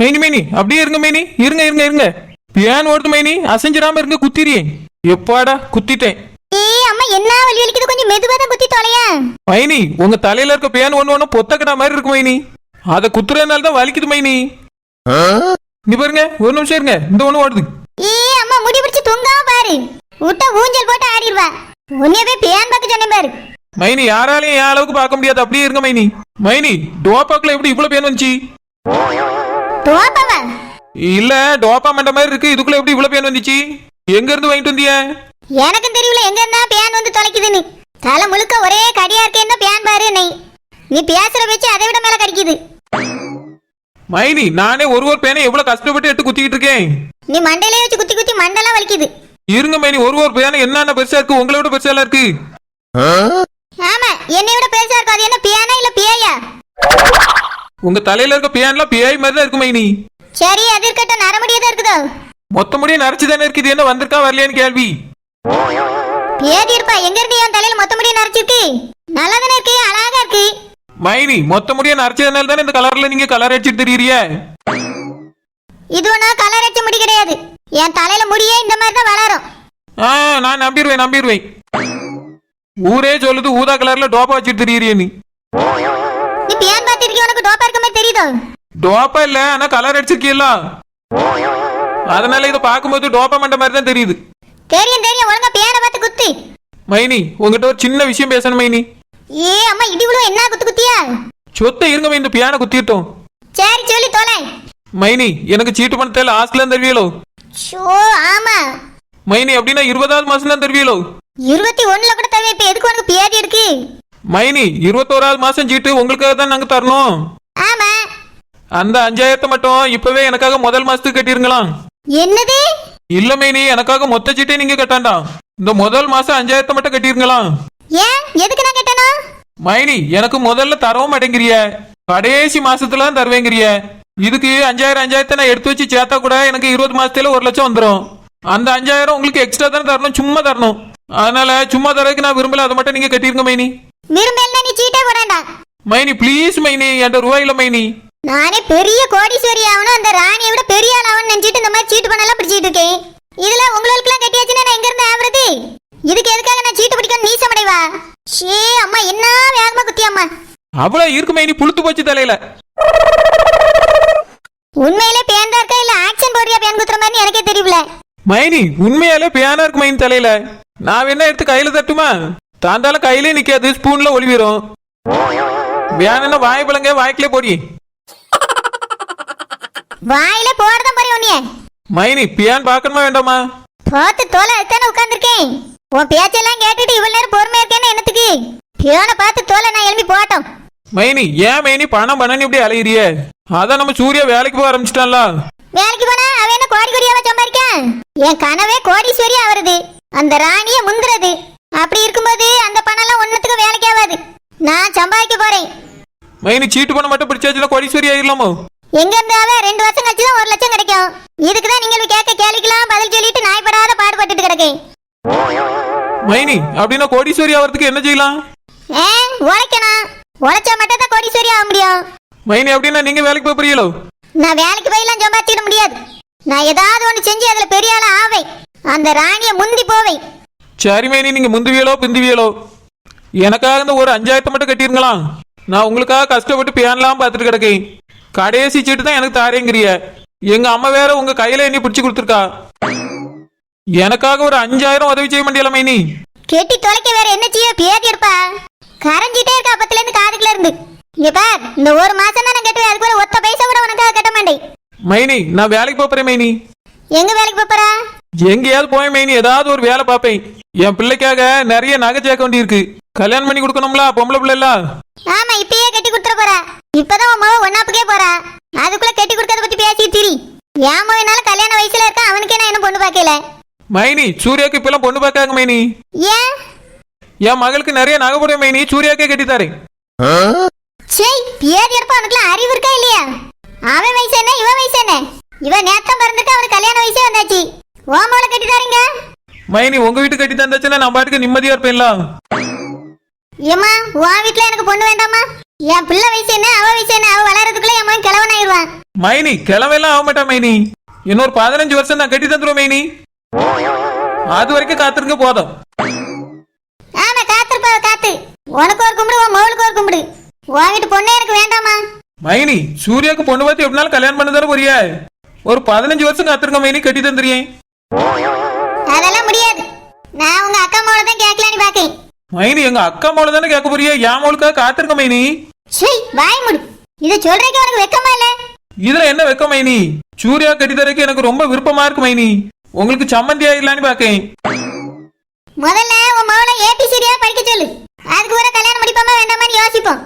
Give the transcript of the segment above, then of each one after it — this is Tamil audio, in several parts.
மைனி மைனி அப்படியே இருங்க மைனி. இருங்க இருங்க இருங்க. பியான் ஓடுது மைனி. அசைஞ்சிடாம இருங்க குத்திரியே. எப்பாடா குத்திட்டேன். ஏய் அம்மா என்ன வலி வலிக்குது? கொஞ்சம் மெதுவா தான் குத்தி தொலையா. மைனி உங்க தலையில இருக்க பேன் ஒண்ணு ஒண்ணு பொத்தக்கடா மாதிரி இருக்கு மைனி. அதை குத்துறதுனால தான் வலிக்குது மைனி. இங்க பாருங்க ஒரு நிமிஷம் இருங்க. இந்த ஒண்ணு ஓடுது. ஏய் அம்மா முடி பிடிச்சு தொங்காம பாரு. விட்டா ஊஞ்சல் போட்டு ஆடிடுவா உன்னையவே பேன் பார்க்க சொன்னேன் பாரு. மைனி யாராலையும் என் அளவுக்கு பார்க்க முடியாது. அப்படியே இருங்க மைனி. மைனி டோப்பாக்குள்ள எப்படி இவ்வளவு பேன் வந்துச்சு? தோப்பாவா இல்ல டோப்பா மண்ட மாதிரி இருக்கு. இதுக்குள்ள எப்படி இவ்வளவு பேன் வந்துச்சு? எங்க இருந்து வாங்கிட்டு வந்திய? எனக்கும் தெரியல எங்க இருந்தா பேன் வந்து தொலைக்குதுன்னு. தலை முழுக்க ஒரே கடியா இருக்கேன் பேன் பாரு நெய் நீ பேசுற வச்சு அதை விட மேல கடிக்குது. மைனி நானே ஒரு ஒரு பேனை எவ்வளவு கஷ்டப்பட்டு எடுத்து குத்திக்கிட்டு இருக்கேன்? நீ மண்டையிலே வச்சு குத்தி குத்தி மண்டெல்லாம் வலிக்குது. இருங்க மைனி ஒரு ஒரு பேனை என்னென்ன பெருசா இருக்கு உங்களை விட பெருசா இருக்கு. ஆமா என்னை விட பெருசா இருக்கும் அது என்ன பியானா இல்ல பியாயா உங்க தலையில இருக்க பேன்லாம் பிஐ மாதிரி தான் இருக்கு மைனி. சரி அது இருக்கட்டும். நரமுடியே தான் இருக்குதோ? மொத்த முடியும் நரைச்சு தானே இருக்குது. என்ன வந்திருக்கா வரலையான்னு கேள்வி. பேதி இருப்பா? எங்க இருந்து என் தலையில மொத்த முடியும் நரைச்சிருக்கு நல்லா தானே இருக்கு? அழகா இருக்கு. மைனி மொத்த முடியும் நரைச்சதுனால தானே இந்த கலர்ல நீங்க கலர் அடிச்சிட்டு தெரியறிய இது ஒன்றும் கலர் அடிச்ச முடி கிடையாது. என் தலையில முடியே இந்த மாதிரி தான் வளரும். ஆ நான் நம்பிடுவேன் நம்பிடுவேன். ஊரே சொல்லுது ஊதா கலர்ல டோப்பா வச்சுட்டு தெரியறிய நீ நீ பியான் பார்த்திருக்கீ உனக்கு டோப்பா இருக்க மாதிரி தெரியுதோ? டோப்பா இல்ல ஆனா கலர் அடிச்சிருக்கீல்ல அதனால இதை பார்க்கும்போது டோப்பா மண்ட மாதிரி தான் தெரியுது. தெரியும் தெரியும். ஒழுங்கா பியானை பார்த்து குத்து. மைனி உங்ககிட்ட ஒரு சின்ன விஷயம் பேசணும் மைனி. ஏ அம்மா இடி விழுவ என்ன குத்து குத்தியா? சொத்தை இருங்க மைனி, இந்த பியானை குத்திட்டோம். சரி சொல்லி தொலை. மைனி எனக்கு சீட்டு பண்ண தேவை ஹாஸ்டல் தருவியலோ? ஷோ ஆமா. மைனி அப்படின்னா இருபதாவது மாசம் தான் தருவியலோ? இருபத்தி ஒண்ணுல கூட தவிர இப்ப எதுக்கு உனக்கு பியாதி இருக்கு? மைனி இருபத்தோராவது மாசம் சீட்டு உங்களுக்காக தான் நாங்க தரணும். ஆமா. அந்த அஞ்சாயிரத்தை மட்டும் இப்பவே எனக்காக முதல் மாசத்துக்கு கட்டிருங்களாம். என்னது? இல்ல மைனி எனக்காக மொத்த சீட்டே நீங்க கட்டாண்டாம். இந்த முதல் மாசம் அஞ்சாயிரத்தை மட்டும் கட்டிருங்களாம். ஏன்? எதுக்கு நான் கேட்டணும்? மைனி எனக்கு முதல்ல தரவும் மாட்டேங்கிறிய. கடைசி மாசத்துல தான் தருவேங்கிறிய. இதுக்கு அஞ்சாயிரம் அஞ்சாயிரத்தை நான் எடுத்து வச்சு சேர்த்தா கூட எனக்கு இருபது மாசத்துல ஒரு லட்சம் வந்துடும் அந்த அஞ்சாயிரம் உங்களுக்கு எக்ஸ்ட்ரா தானே தரணும் சும்மா தரணும். அதனால சும்மா தரதுக்கு நான் விரும்பல அதை மட்டும் நீங்க கட்டிருங்க மைனி. விரும்பல நீ சீட்டே போடாண்டா மைனி ப்ளீஸ் மைனி என்கிட்ட ரூபாயில மைனி. நானே பெரிய கோடீஸ்வரி ஆகணும். அந்த ராணியை விட பெரிய ஆள் ஆகணும்னு நினைச்சிட்டு இந்த மாதிரி சீட்டு பண்ணலாம் பிடிச்சிட்டு இருக்கேன். இதுல உங்களுக்குலாம் கட்டியாச்சுன்னா நான் எங்க இருந்து ஆவறது? இதுக்கு எதுக்காக நான் சீட்டு பிடிக்கணும் நீ சமடைவா? ஷே அம்மா என்ன வேகமா குத்தியம்மா. அவ்வளவு இருக்கு மைனி புளுத்து போச்சு தலையில. உண்மையிலே பேன் தான் இருக்கா? இல்ல ஆக்ஷன் போடுறியா பேன் குத்துற மாதிரி எனக்கே தெரியல மைனி உண்மையாலே பியானா இருக்கு மைனி தலையில. நான் வேணா எடுத்து கையில தட்டுமா? தாந்தாலும் கையிலே நிக்காது ஸ்பூன்ல ஒளிவிரும் பியானா வாய் பழங்க வாய்க்கிலே போடி. வாயில போறதான் பாரு உன்னைய. மைனி பியான் பார்க்கணுமா வேண்டாமா? பார்த்து தோலை அதுதானே உட்காந்துருக்கேன் உன் பேச்செல்லாம் கேட்டுட்டு இவ்வளவு நேரம் பொறுமையா இருக்கேன்னு என்னத்துக்கு? பியோனை பார்த்து தோலை நான் எழுப்பி போட்டோம். மைனி ஏன் மைனி பணம் பண்ணனு இப்படி அலையிறிய? அதான் நம்ம சூர்யா வேலைக்கு போக ஆரம்பிச்சிட்டான்ல. வேலைக்கு போனா அவன் என்ன கோடி கோடியாவா சம்பாதிக்கான் என் கனவே கோடீஸ்வரி ஆவறது அந்த ராணிய முந்துறது. அப்படி இருக்கும்போது அந்த பணம்லாம் ஒன்னத்துக்கு வேலைக்கு ஆகாது. நான் சம்பாதிக்க போறேன். மைனி சீட்டு பணம் மட்டும் பிடிச்சாச்சுல கோடீஸ்வரி ஆயிடலாமோ எங்க இருந்தாவே ரெண்டு வருஷம் கழிச்சு தான் ஒரு லட்சம் கிடைக்கும். இதுக்கு தான் நீங்கள் கேட்க கேள்விக்கெல்லாம் பதில் சொல்லிட்டு நாய்படாத பாடுபட்டுட்டு கிடக்கேன். மைனி அப்படின்னா கோடீஸ்வரி ஆகிறதுக்கு என்ன செய்யலாம்? ஏ உழைக்கணும். உழைச்சா மட்டும் தான் கோடீஸ்வரி ஆக முடியும். மைனி அப்படின்னா நீங்க வேலைக்கு போக போறீங்களோ? நான் வேலைக்கு போயெல்லாம் சம்பாதிச்சிட முடியாது. நான் ஏதாவது ஒன்று செஞ்சு அதுல பெரிய ஆளா ஆவேன். அந்த ராணிய முந்தி போவேன். சரி மைனி நீங்க முந்துவியலோ பிந்துவியலோ. எனக்காக இந்த ஒரு அஞ்சாயிரத்தை மட்டும் கட்டிருங்களா? நான் உங்களுக்காக கஷ்டப்பட்டு பியான்லாம் பார்த்துட்டு கிடக்கேன். கடைசி சீட்டு தான் எனக்கு தாரேங்கிறிய. எங்க அம்மா வேற உங்க கையில என்ன பிடிச்சு கொடுத்துருக்கா. எனக்காக ஒரு அஞ்சாயிரம் உதவி செய்ய முடியல மைனி? கெட்டி தொலைக்க வேற என்ன செய்ய? பேதி எடுப்பா. கரைஞ்சிட்டே இருக்கா அப்பத்துல இருந்து காதுக்குள்ள இருந்து இங்க பார் இந்த ஒரு மாசம் தான் நான் கட்டுவேன். அதுக்கு ஒரு ஒத்த பைசா கூட உனக்காக கட்ட மாட்டேன். மைனி நான் வேலைக்கு போறேன் மைனி. எங்க வேலைக்கு போறா? எங்கேயாவது போய் மைனி ஏதாவது ஒரு வேலை பார்ப்பேன். என் பிள்ளைக்காக நிறைய நகை சேர்க்க வேண்டி இருக்கு கல்யாணம் பண்ணி கொடுக்கணும்ல பொம்பளை பிள்ளைல ஆமா இப்பயே கட்டி கொடுத்துற போறா. இப்பதான் உன் மகன் ஒன்னாப்புக்கே போறா. அதுக்குள்ள கட்டி கொடுக்கறத பத்தி பேசி திரி. என் மகனால கல்யாண வயசுல இருக்கா அவனுக்கே நான் இன்னும் பொண்ணு பார்க்கல? மைனி சூர்யாக்கு இப்பெல்லாம் பொண்ணு பார்க்காங்க மைனி ஏன்? என் மகளுக்கு நிறைய நகை போடுவேன் மைனி சூர்யாக்கே கட்டித்தாரேன் சே பேதி எடுப்பா அவனுக்குலாம் அறிவு இருக்கா இல்லையா? அவன் வயசு என்ன இவன் வயசு என்ன? இவன் நேத்தம் பிறந்துட்டு அவனுக்கு கல்யாண வயசே வந்தாச்சு. ஓமோல கட்டி தாருங்க. மைனி உங்க வீட்டுக்கு கட்டி தந்தாச்சுன்னா நான் பாட்டுக்கு நிம்மதியா இருப்பேன்ல. ஏமா உன் வீட்டுல எனக்கு பொண்ணு வேண்டாமா என் பிள்ளை வயசு என்ன அவ வயசு என்ன அவ வளர்றதுக்குள்ள என் மகன் கிழவன் ஆயிடுவான் மைனி கிளம்பெல்லாம் ஆக மாட்டா மைனி. இன்னொரு பதினஞ்சு வருஷம் நான் கட்டி தந்துருவோம் மைனி. அது வரைக்கும் காத்திருங்க போதும். ஆமா காத்திருப்பாவ காத்து. உனக்கு ஒரு கும்பிடு உன் மகளுக்கு ஒரு கும்பிடு. உன் வீட்டு பொண்ணே எனக்கு வேண்டாமா மைனி சூர்யாவுக்கு பொண்ணு பார்த்து எப்படினாலும் கல்யாணம் பண்ண தர போறியா? ஒரு பதினஞ்சு வருஷம் காத்திருங்க மைனி கட்டி தந்துறியேன் அதெல்லாம் முடியாது. நான் உங்க அக்கா மகளை தான் கேட்கலான்னு பாக்கேன் மைனி எங்க அக்கா மோள தானே கேட்க போறியா? என் மோளுக்காக காத்திருக்க மைனி. சீ வாய் முடு. இதை சொல்றதுக்கு உனக்கு வெக்கமா இல்ல? இதுல என்ன வெக்க மைனி? சூர்யா கட்டி தரக்கு எனக்கு ரொம்ப விருப்பமா இருக்கு மைனி. உங்களுக்கு சம்மந்தி ஆயிடலான்னு பாக்கேன் முதல்ல உன் மகளை ஏபிசிடியா படிக்க சொல்லு. அதுக்கு ஒரு கல்யாணம் முடிப்போமா வேண்டாமான்னு யோசிப்போம்.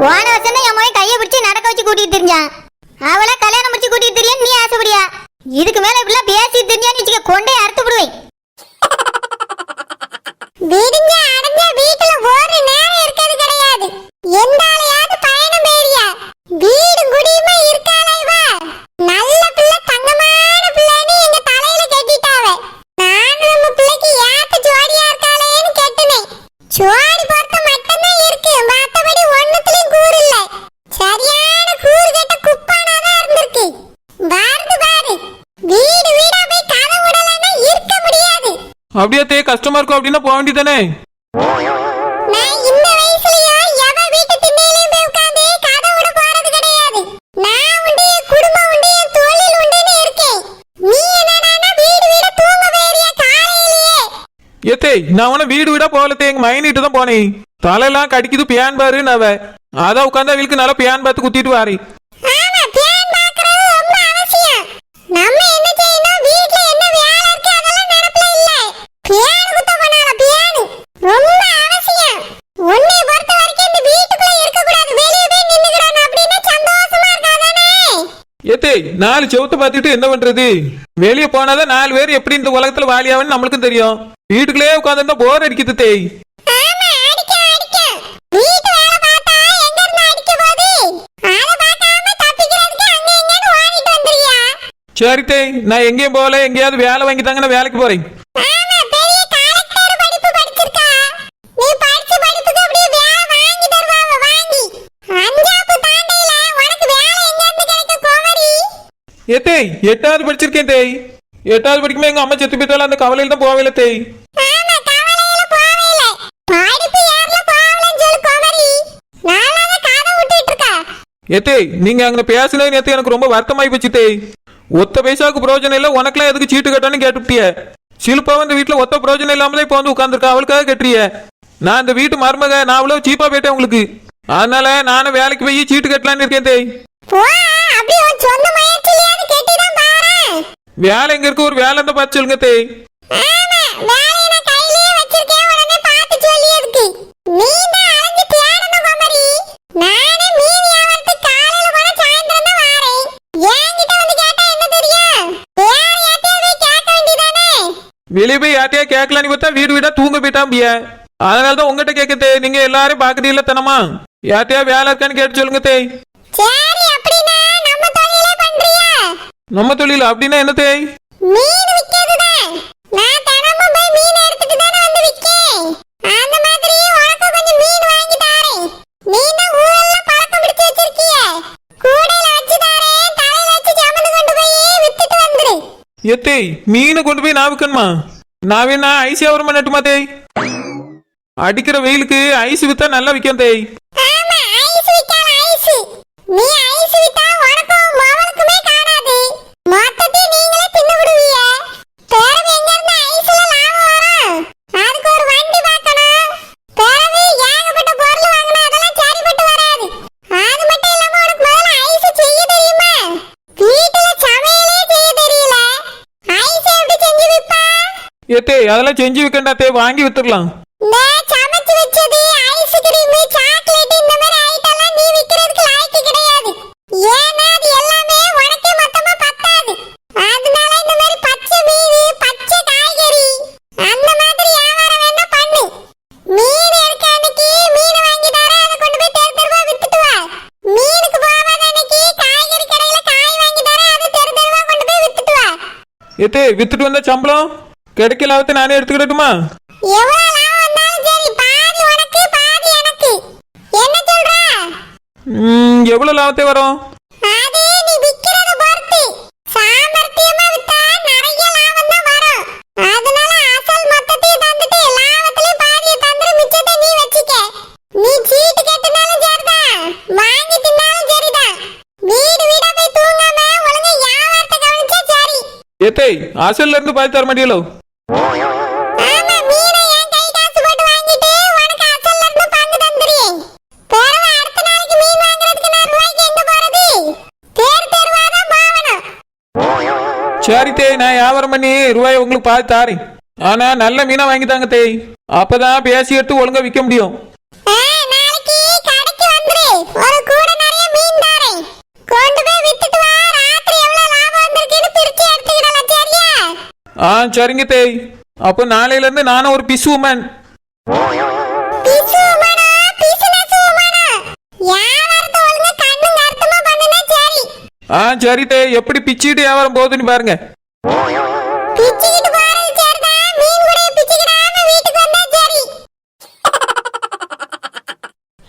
போன வருஷம் என் மகன் கையை பிடிச்சி நடக்க வச்சு கூட்டிட்டு தெரிஞ்சான் அவளை கல்யாணம் முடிச்சு கூட்டிட்டு தெரியும் நீ ஆசைப்படியா? இதுக்கு மேல இப்படிலாம் பேசி தெரிஞ்சான்னு வச்சுக்க கொண்டே அறுத்து விடுவேன். விடிஞ்ச அடைஞ்ச வீட்டுல ஒரு நேரம் இருக்கிறது கிடையாது எந்த ஆளையாவது பயணம் பேரியா வீடு குடியுமா இருக்காளா இவ நல்ல பிள்ளை தங்கமான பிள்ளைன்னு எங்க தலையில கட்டிட்டாவ நானும் நம்ம பிள்ளைக்கு ஏத்த ஜோடியா இருக்காளேன்னு கேட்டுனேன் ஜோடி பொறுத்த மட்டும்தான் இருக்கு மத்தபடி ஒண்ணுத்துலயும் கூறு இல்ல சரியான கூறு கெட்ட குப்பானாதான் இருந்திருக்கு பாருது பாரு வீடு வீடா போய் கதை விடலைன்னா இருக்க முடியாது அப்படியே தே கஷ்டமா இருக்கும் அப்படின்னா போக வேண்டியதானே நான் இந்த வயசுலயும் எவ வீட்டு திண்ணையிலயும் போய் உட்கார்ந்து கதை விட போறது கிடையாது நான் உண்டு என் குடும்பம் உண்டு என் தொழில் உண்டுன்னு இருக்கேன் நீ என்னடான்னா வீடு வீட தூங்க போயிறிய காலையிலேயே? ஏத்தே நான் உன வீடு வீடா போகலத்தே எங்க மைனிட்டு தான் போனேன். தலையெல்லாம் கடிக்குது பியான் பாரு அவ. அதான் உட்காந்தா வீலுக்கு நல்லா பியான் பார்த்து குத்திட்டு வாரி. நாலு செவுத்த பார்த்துட்டு என்ன பண்றது? வெளியே போனாதான் நாலு பேர் எப்படி இந்த உலகத்துல வாலியாவன்னு நம்மளுக்கும் தெரியும். வீட்டுக்குள்ளே உட்காந்துருந்தா போர் அடிக்குது தேய் சரி தேய் நான் எங்கேயும் போகல. எங்கேயாவது வேலை வாங்கி தாங்க நான் வேலைக்கு போறேன் ஆமா பெரிய கலெக்டர் படிப்பு படிச்சிருக்கா நீ படிச்ச படிப்புக்கு அப்படியே வேலை வாங்கி தருவாங்க வாங்கி அஞ்சாப்பு தாண்டையில உனக்கு வேலை எங்க இருந்து கிடைக்கும் கோமரி ஏ தேய் எட்டாவது படிச்சிருக்கேன் தேய். எட்டாவது படிக்கும்போது எங்க அம்மா செத்து போயிட்டாலும் அந்த கவலையில தான் போகல தேய். ஏத்தே நீங்க அங்க பேசினது நேத்து எனக்கு ரொம்ப வருத்தமாயி போச்சு தேய். ஒத்த பைசாவுக்கு பிரயோஜனம் இல்ல உனக்குலாம் எதுக்கு சீட்டு கட்டான்னு கேட்டுட்டிய சிலுப்பா வந்து வீட்டுல ஒத்த பிரயோஜனம் இல்லாமலே இப்போ வந்து உட்காந்துருக்கா அவளுக்காக கட்டுறிய. நான் இந்த வீட்டு மருமக நான் அவ்வளவு சீப்பா போயிட்டேன் உங்களுக்கு. அதனால நானும் வேலைக்கு போய் சீட்டு கட்டலான்னு இருக்கேன் தேய். வேலை எங்க இருக்கு ஒரு வேலை இருந்தா பார்த்து சொல்லுங்க தேய் போய் வெளியே போய் யார்ட்டையா கேட்கலான்னு பார்த்தா வீடு வீடா தூங்க போயிட்டாம்பிய அதனால தான் உங்ககிட்ட கேட்க தேய் நீங்க எல்லாரும் பாக்குறீங்களா தனமா. யார்ட்டையா வேலை இருக்கான்னு கேட்டு சொல்லுங்க தேய் நம்ம தொழில் அப்படின்னா என்ன தேய் மீன் விக்கிறதுதான் நான் தினமும் போய் மீன் எடுத்துட்டு தானே வந்து விக்கேன் அந்த மாதிரி உனக்கு கொஞ்சம் மீன் வாங்கி தாரேன். நீ தான் ஊரெல்லாம் பழக்கம் பிடிச்சு வச்சிருக்கிய. கூடையில வச்சு தாரேன் தலையில வச்சு சுமந்து கொண்டு போய் வித்துட்டு வந்துரு. எத்தேய் மீனை கொண்டு போய் நான் விற்கணுமா? நான் வேணா ஐஸ் வியாபாரம் நட்டுமா தேய்? அடிக்கிற வெயிலுக்கு ஐஸ் வித்தா நல்லா விற்கும் தேய் ஆமா ஐஸ் விக்கலாம் ஐஸ் நீ ஐஸ் வித்தா உனக்கும் மவளுக்குமே காணாது மொத்தத்தை நீங்களே தின்னு விடுவீங்க பிறகு எங்க இருந்து ஐஸ்ல லாபம் வரும் அதுக்கு ஒரு வண்டி பார்க்கணும் பிறகு ஏகப்பட்ட பொருள் வாங்கணும் அதெல்லாம் சரிப்பட்டு வராது அது மட்டும் இல்லாம உனக்கு முதல்ல ஐஸ் செய்ய தெரியுமா வீட்டுல சமையலே செய்ய தெரியல ஐஸ் எப்படி செஞ்சு விப்பா ஏத்தேய் அதெல்லாம் செஞ்சு விற்கண்டா தேய் வாங்கி வித்துடலாம் இந்த சமைச்சு வச்சது ஐஸ்கிரீம் சாக்லேட் இந்த மாதிரி ஐட்டம்லாம் நீ விக்கிறதுக்கு லாய்க்கு கிடையாது ஏன்னா அது எல்லாமே உனக்கே மொத்தமா பத்தாது அதனால இந்த மாதிரி பச்சை மீன் பச்சை காய்கறி அந்த மாதிரி வியாபாரம் வேணா பண்ணு மீன் எடுக்க அன்னைக்கு மீன் வாங்கி தர அதை கொண்டு போய் தெரு தெருவா வித்துட்டு வா. மீனுக்கு போகாத அன்னைக்கு காய்கறி கடையில காய் வாங்கி தர அதை தெரு தெருவா கொண்டு போய் வித்துட்டு வா. ஏத்தேய் வித்துட்டு வந்த சம்பளம்? கிடைக்கல லாபத்தை நானே எடுத்துக்கிடட்டுமா எவ்வளவு லாபம் வந்தாலும் சரி பாதி உனக்கு பாதி எனக்கு என்ன சரி தேய் நான் வியாபாரம் பண்ணி ரூபாய் உங்களுக்கு பாதி தாரேன். ஆனா நல்ல மீனா வாங்கி தாங்க தேய் அப்பதான் பேசி எடுத்து ஒழுங்கா விற்க முடியும். ஆ, சரிங்க தேய் அப்போ நாளையில இருந்து நானும் ஒரு பிசு? உமனா, ஆ சரி தேய் எப்படி பிச்சுக்கிட்டு வியாபாரம் போகுதுன்னு பாருங்க.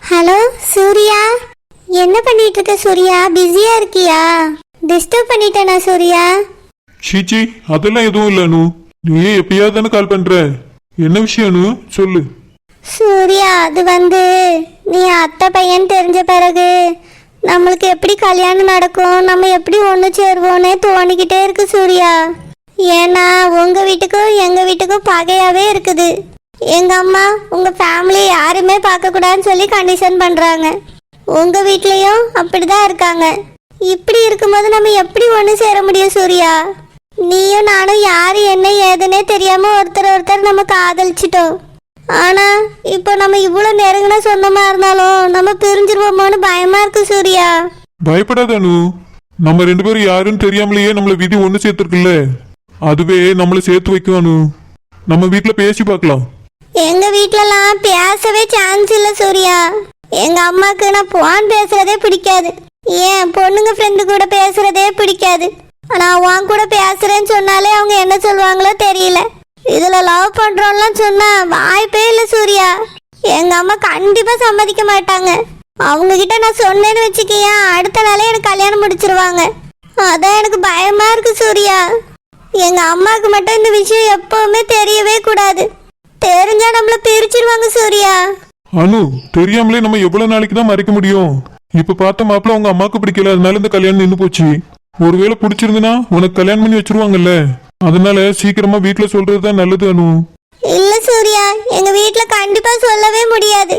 ஹலோ சூர்யா. என்ன பண்ணிட்டு இருக்க சூர்யா? பிஸியா இருக்கியா? டிஸ்டர்ப் பண்ணிட்டேனா சூர்யா? சீச்சி அதெல்லாம் எதுவும் இல்ல அனு. நீ எப்பயாவது தானே கால் பண்ற. என்ன விஷயம் அனு? சொல்லு. சூர்யா அது வந்து நீ அத்தை பையன் தெரிஞ்ச பிறகு நம்மளுக்கு எப்படி கல்யாணம் நடக்கும்? நம்ம எப்படி ஒன்று சேருவோன்னே தோணிக்கிட்டே இருக்கு சூர்யா. ஏன்னா உங்கள் வீட்டுக்கும் எங்கள் வீட்டுக்கும் பகையாகவே இருக்குது. எங்கள் அம்மா உங்கள் ஃபேமிலி யாருமே பார்க்கக்கூடாதுன்னு சொல்லி கண்டிஷன் பண்ணுறாங்க உங்கள் வீட்லேயும் அப்படி தான் இருக்காங்க. இப்படி இருக்கும்போது நம்ம எப்படி ஒன்று சேர முடியும் சூர்யா? நீயும் நானும் யார் என்ன ஏதுன்னே தெரியாமல் ஒருத்தர் ஒருத்தர் நம்ம காதலிச்சிட்டோம். ஆனா இப்போ நம்ம இவ்வளவு நெருங்கின சொந்தமா இருந்தாலும் நம்ம பிரிஞ்சிருவோமோன்னு பயமா இருக்கு சூர்யா. பயப்படாத அனு. நம்ம ரெண்டு பேரும் யாருன்னு தெரியாமலேயே நம்மள விதி ஒண்ணு சேர்த்துருக்குல்ல? அதுவே நம்மள சேர்த்து வைக்கும் அனு. நம்ம வீட்ல பேசி பார்க்கலாம். எங்க வீட்லலாம் பேசவே சான்ஸ் இல்ல சூர்யா. எங்க அம்மாக்கு நான் போன் பேசுறதே பிடிக்காது. ஏன் பொண்ணுங்க ஃப்ரெண்டு கூட பேசுறதே பிடிக்காது. நான் உன் கூட பேசுறேன்னு சொன்னாலே அவங்க என்ன சொல்லுவாங்களோ தெரியல. லவ் பண்றோம்லாம் சொன்னா வாய்ப்பே இல்ல சூர்யா. எங்க அம்மா கண்டிப்பா சம்மதிக்க மாட்டாங்க. அவங்க கிட்ட நான் சொன்னேன்னு வச்சுக்கியா அடுத்த நாளே எனக்கு கல்யாணம் முடிச்சிருவாங்க. அதான் எனக்கு பயமா இருக்கு சூர்யா. எங்க அம்மாவுக்கு மட்டும் இந்த விஷயம் எப்பவுமே தெரியவே கூடாது. தெரிஞ்சா நம்மள பிரிச்சிருவாங்க சூர்யா. அனு தெரியாமலே நம்ம எவ்வளவு நாளைக்கு தான் மறைக்க முடியும்? இப்ப பார்த்த மாப்பிள்ள உங்க அம்மாக்கு பிடிக்கல அதனால இந்த கல்யாணம் நின்று போச்சு. ஒருவேளை பிடிச்சிருந்துன்னா உனக்கு கல்யாணம் பண்ணி வச்சிருவாங்கல்ல? அதனால சீக்கிரமா வீட்ல சொல்றதுதான் நல்லது அனு. இல்ல சூர்யா எங்க வீட்ல கண்டிப்பா சொல்லவே முடியாது.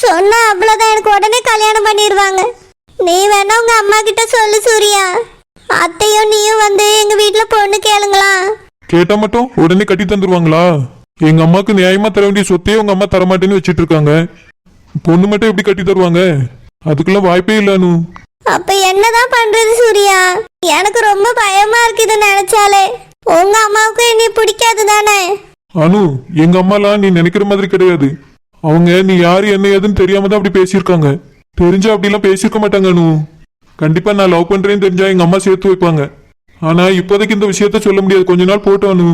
சொன்னா அவ்வளவுதான் எனக்கு உடனே கல்யாணம் பண்ணிடுவாங்க நீ வேணா உங்க அம்மா கிட்ட சொல்லு சூர்யா. அத்தையும் நீயும் வந்து எங்க வீட்ல பொண்ணு கேளுங்களா கேட்டா மட்டும் உடனே கட்டி தந்துருவாங்களா? எங்க அம்மாக்கு நியாயமா தர வேண்டிய சொத்தையே உங்க அம்மா தரமாட்டேன்னு வச்சிட்டு இருக்காங்க பொண்ணு மட்டும் எப்படி கட்டி தருவாங்க? அதுக்கெல்லாம் வாய்ப்பே இல்ல அனு. அப்ப என்னதான் பண்றது சூர்யா? எனக்கு ரொம்ப பயமா இருக்கு இதை நினைச்சாலே. உங்க அம்மாவுக்கு என்னை பிடிக்காது தானே? அனு எங்க அம்மாலாம் நீ நினைக்கிற மாதிரி கிடையாது. அவங்க நீ யாரு என்ன ஏதுன்னு தெரியாம தான் அப்படி பேசியிருக்காங்க. தெரிஞ்சா அப்படிலாம் பேசியிருக்க மாட்டாங்க அனு. கண்டிப்பா நான் லவ் பண்றேன்னு தெரிஞ்சா எங்க அம்மா சேர்த்து வைப்பாங்க. ஆனா இப்போதைக்கு இந்த விஷயத்த சொல்ல முடியாது. கொஞ்ச நாள் போட்டோம் அனு.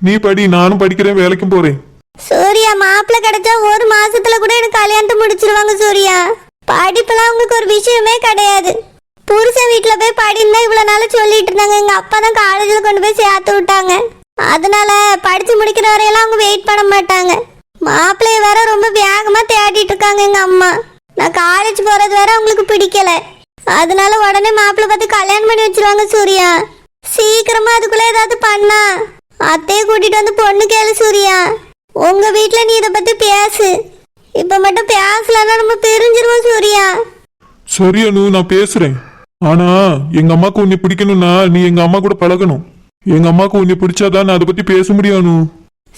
நீ படி நானும் படிக்கிறேன் வேலைக்கும் போறேன். சூர்யா மாப்பிள்ளை கிடைச்சா ஒரு மாசத்துல கூட எனக்கு கல்யாணத்தை முடிச்சிருவாங்க சூர்யா. படிப்பெல்லாம் உங்களுக்கு ஒரு விஷயமே கிடையாது. புருஷன் வீட்டில் போய் படின்னா இவ்வளோ நாள் சொல்லிட்டு இருந்தாங்க. எங்கள் அப்பா தான் காலேஜில் கொண்டு போய் சேர்த்து விட்டாங்க. அதனால படித்து முடிக்கிற வரையெல்லாம் அவங்க வெயிட் பண்ண மாட்டாங்க. மாப்பிள்ளைய வேற ரொம்ப வேகமாக தேடிட்டு இருக்காங்க எங்கள் அம்மா. நான் காலேஜ் போகிறது வேற அவங்களுக்கு பிடிக்கல. அதனால உடனே மாப்பிள்ளை பார்த்து கல்யாணம் பண்ணி வச்சிருவாங்க சூர்யா. சீக்கிரமா அதுக்குள்ளே ஏதாவது பண்ணா. அத்தையை கூட்டிட்டு வந்து பொண்ணு கேளு சூர்யா. உங்க வீட்டில் நீ இதை பத்தி பேசு. இப்ப மட்டும் பேசலன்னா நம்ம பிரிஞ்சிருவோம் சூர்யா. சரியா அனு நான் பேசுறேன். ஆனா எங்க அம்மாக்கு உன்னை பிடிக்கணும்னா நீ எங்க அம்மா கூட பழகணும். எங்க அம்மாக்கு உன்னை பிடிச்சாதான் நான் அதை பத்தி பேச முடியும்.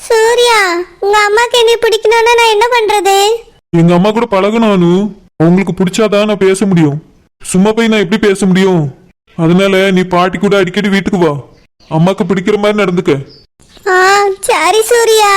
சூர்யா உங்க அம்மாக்கு என்னை பிடிக்கணும்னா நான் என்ன பண்றது? எங்க அம்மா கூட பழகணும் அனு. அவங்களுக்கு பிடிச்சாதான் நான் பேச முடியும். சும்மா போய் நான் எப்படி பேச முடியும்? அதனால நீ பாட்டி கூட அடிக்கடி வீட்டுக்கு வா. அம்மாக்கு பிடிக்கிற மாதிரி நடந்துக்க. ஆ சரி சூர்யா.